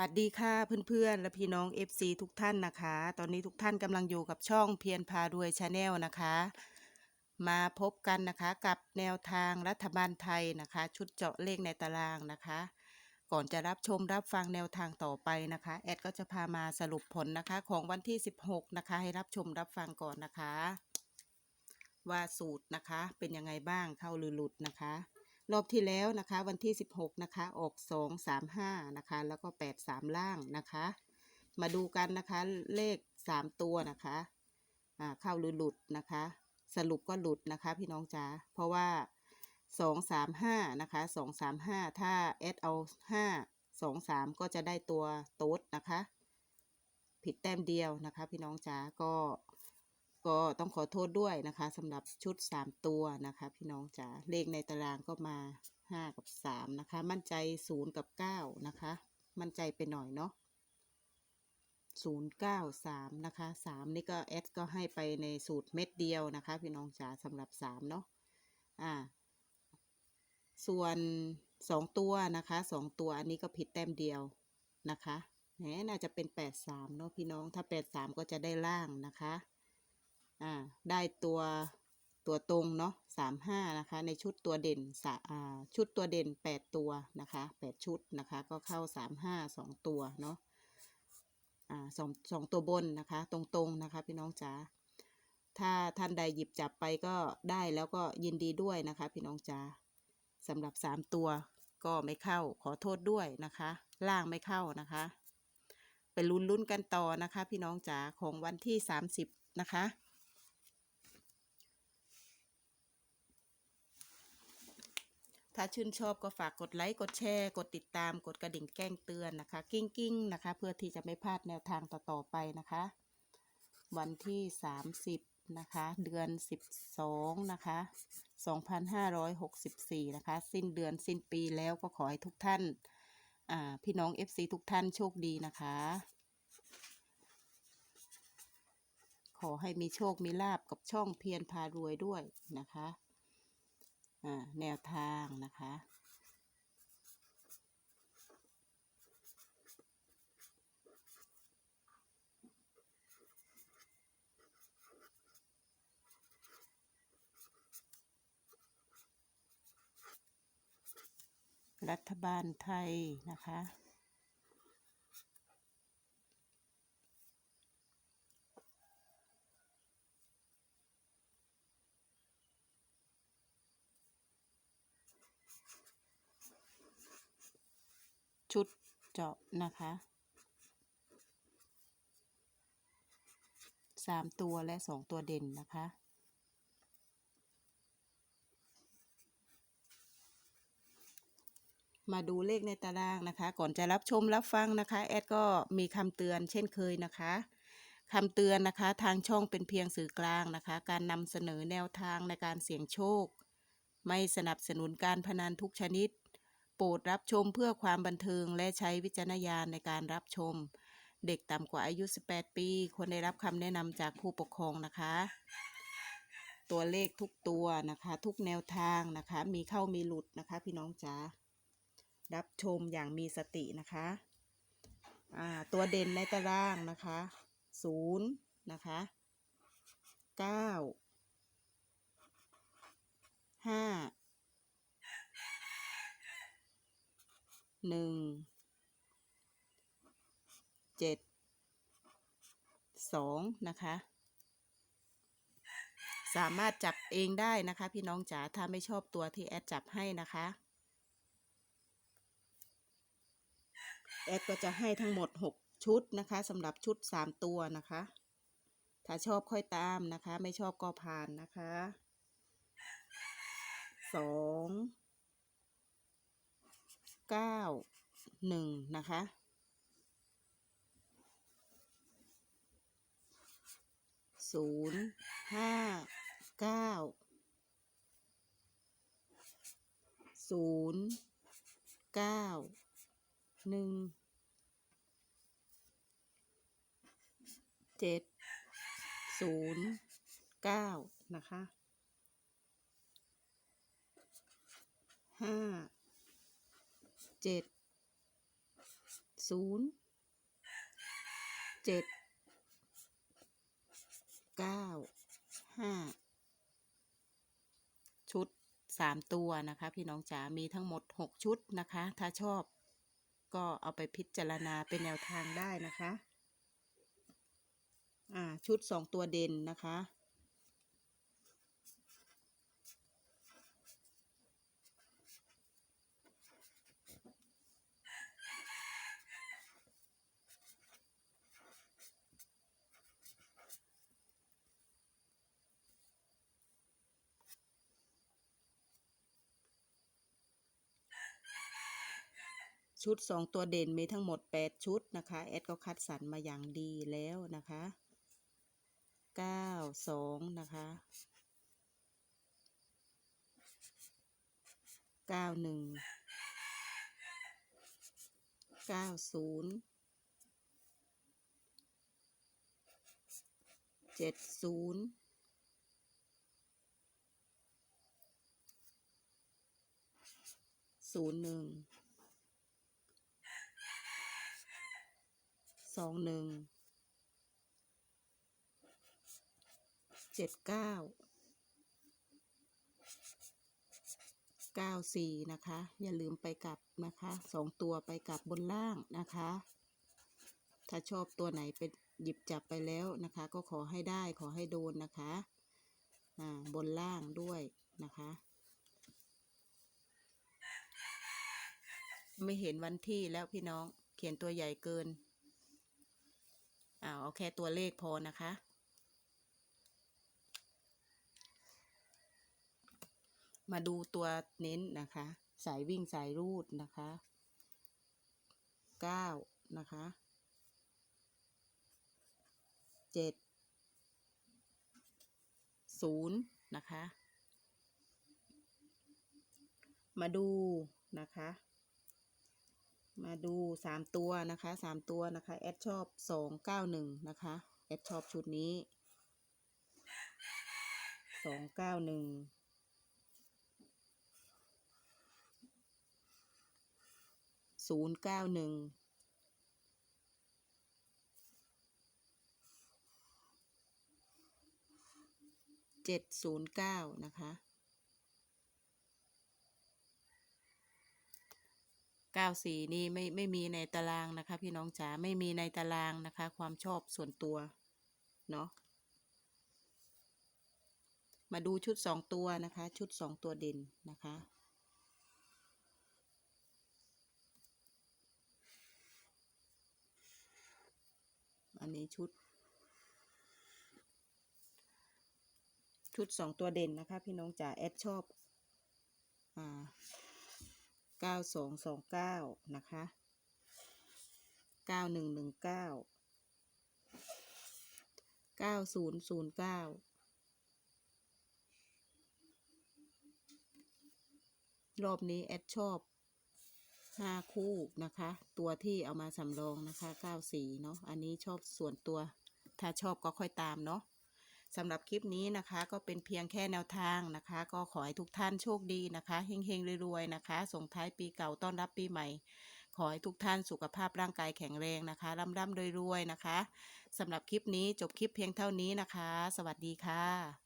วัสดีค่ะเพื่อนๆ และพี่น้อง FC ทุกท่านนะคะ ตอนนี้ทุกท่านกำลังอยู่กับช่องเพียรพารวยชาแนลนะคะ มาพบกันนะคะกับแนวทางรัฐบาลไทยนะคะ ชุดเจาะเลขในตารางนะคะ ก่อนจะรับชมรับฟังแนวทางต่อไปนะคะ แอดก็จะพามาสรุปผลนะคะของวันที่ 16 นะคะ ให้รับชมรับฟังก่อนนะคะ ว่าสูตรนะคะเป็นยังไงบ้างเข้าหรือหลุดนะคะ รอบที่แล้วนะคะ วันที่ 16 นะคะ ออก 2 3 5 นะคะ แล้วก็ 8 3 ล่างนะคะ มาดูกันนะคะ เลข 3 ตัวนะคะอ่าเข้าหรือหลุดนะคะ สรุปก็หลุดนะคะพี่น้องจ๋าเพราะว่า 2 3 5 นะคะ 2 3 5 ถ้าแอดเอา 5 2 3 ก็จะได้ตัวโต๊ดนะคะ ผิดแต้มเดียวนะคะ พี่น้องจ๋าก็ ก็ต้องขอโทษด้วยนะคะสำหรับชุด 3 ตัวนะคะ พี่น้องจ๋าเลขในตารางก็มา 5 กับ 3 นะคะ มั่นใจ 0 กับ 9 นะคะ มั่นใจไปหน่อยเนาะ0 9 3 นะคะ 3 นี่ก็แอดก็ให้ไปในสูตรเม็ดเดียวนะคะ พี่น้องจ๋าสำหรับ 3 เนาะอ่า ส่วน 2 ตัวนะคะ 2 ตัวอันนี้ก็ผิดแต้มเดียวนะคะแหน่าจะเป็น 8 3 เนาะพี่น้องถ้า 8 3 ก็จะได้ล่างนะคะ อ่าได้ตัวตัวตรงเนาะสามห้านะคะ ในชุดตัวเด่นสะอ่าชุดตัวเด่นแปดตัวนะคะแปดชุดนะคะ ก็เข้าสามห้าสองตัวเนาะอ่าสองสองตัวบนนะคะ ตรงๆนะคะพี่น้องจ๋าถ้าท่านใดหยิบจับไปก็ได้แล้วก็ยินดีด้วยนะคะ พี่น้องจ๋าสำหรับสามตัวก็ไม่เข้าขอโทษด้วยนะคะ ล่างไม่เข้านะคะไปลุ้นๆกันต่อนะคะ พี่น้องจ๋าของวันที่สามสิบนะคะ ถ้าชื่นชอบก็ฝากกดไลค์ กดแชร์ กดติดตาม กดกระดิ่งแจ้งเตือนนะคะ กิ้งกิ้งนะคะ เพื่อที่จะไม่พลาดแนวทางต่อๆไปนะคะ วันที่ 30 นะคะ เดือน 12 นะคะ 2564 นะคะ สิ้นเดือนสิ้นปีแล้วก็ขอให้ทุกท่าน พี่น้อง FC ทุกท่านโชคดีนะคะ ขอให้มีโชคมีลาบกับช่องเพียรพารวยด้วยนะคะ แนวทางนะคะ รัฐบาลไทยนะคะ ชุดเจาะนะคะสามตัวและสองตัวเด่นนะคะ มาดูเลขในตารางนะคะ ก่อนจะรับชมรับฟังนะคะ แอดก็มีคำเตือนเช่นเคยนะคะคำเตือนนะคะ ทางช่องเป็นเพียงสื่อกลางนะคะ การนำเสนอแนวทางในการเสี่ยงโชค ไม่สนับสนุนการพนันทุกชนิด โปรดรับชมเพื่อความบันเทิงและใช้วิจารณญาณในการรับชม เด็กต่ำกว่าอายุ 18 ปี ควรได้รับคำแนะนำจากผู้ปกครองนะคะ ตัวเลขทุกตัวนะคะ ทุกแนวทางนะคะ มีเข้ามีหลุดนะคะ พี่น้องจ๋ารับชมอย่างมีสตินะคะตัวเด่นในตารางนะคะ 0 นะคะ 9 หนึ่งเจ็ดสองนะคะ สามารถจับเองได้นะคะ พี่น้องจ๋าถ้าไม่ชอบตัวที่แอดจับให้นะคะ แอดก็จะให้ทั้งหมด 6 ชุดนะคะสำหรับชุด 3 ตัวนะคะ ถ้าชอบค่อยตามนะคะ ไม่ชอบก็ผ่านนะคะสอง เก้าหนึ่งนะคะ ศูนย์ห้าเก้าศูนย์เก้าหนึ่งเจ็ดศูนย์เก้านะคะห้า เจ็ดศูนย์เจ็ดเก้าห้าชุดสามตัวนะคะ พี่น้องจ๋า มีทั้งหมดหกชุดนะคะ ถ้าชอบก็เอาไปพิจารณาเป็นแนวทางได้นะคะ อ่า ชุดสองตัวเด่นนะคะ ชุดสองตัวเด่นมีทั้งหมด 8 ชุดนะคะแอดก็คัดสรรมาอย่างดีแล้วนะคะ 9 2 นะคะ 9 1 9 0 7 0 0 1 สองหนึ่งเจ็ดเก้าเก้าสี่นะคะ อย่าลืมไปกลับนะคะสองตัวไปกลับบนล่างนะคะ ถ้าชอบตัวไหนไปหยิบจับไปแล้วนะคะ ก็ขอให้ได้ขอให้โดนนะคะอ่าบนล่างด้วยนะคะ ไม่เห็นวันที่แล้วพี่น้องเขียนตัวใหญ่เกิน อ่าเอาแค่ตัวเลขพอนะคะ มาดูตัวเน้นนะคะ สายวิ่งสายรูดนะคะเก้านะคะเจ็ดศูนย์นะคะ มาดูนะคะ มาดูสามตัวนะคะสามตัวนะคะแอดชอบสองเก้าหนึ่งนะคะแอดชอบชุดนี้สองเก้าหนึ่งศูนย์เก้าหนึ่งเจ็ดศูนย์เก้านะคะ เก้าสี่นี่ไม่ไม่มีในตารางนะคะ พี่น้องจ๋าไม่มีในตารางนะคะ ความชอบส่วนตัวเนาะมาดูชุดสองตัวนะคะ ชุดสองตัวเด่นนะคะอันนี้ชุด ชุดสองตัวเด่นนะคะ พี่น้องจ๋าแอดชอบ อ่า เก้าสองสองเก้านะคะเก้าหนึ่งหนึ่งเก้าเก้าศูนย์ศูนย์เก้ารอบนี้แอดชอบห้าคู่นะคะ ตัวที่เอามาสำรองนะคะเก้าสี่เนาะอันนี้ชอบส่วนตัว ถ้าชอบก็ค่อยตามเนาะ สำหรับคลิปนี้นะคะก็เป็นเพียงแค่แนวทางนะคะ ก็ขอให้ทุกท่านโชคดีนะคะเฮงๆรวยๆนะคะ ส่งท้ายปีเก่าต้อนรับปีใหม่ ขอให้ทุกท่านสุขภาพร่างกายแข็งแรงนะคะร่ำๆรวยๆนะคะสำหรับคลิปนี้จบคลิปเพียงเท่านี้นะคะ สวัสดีค่ะ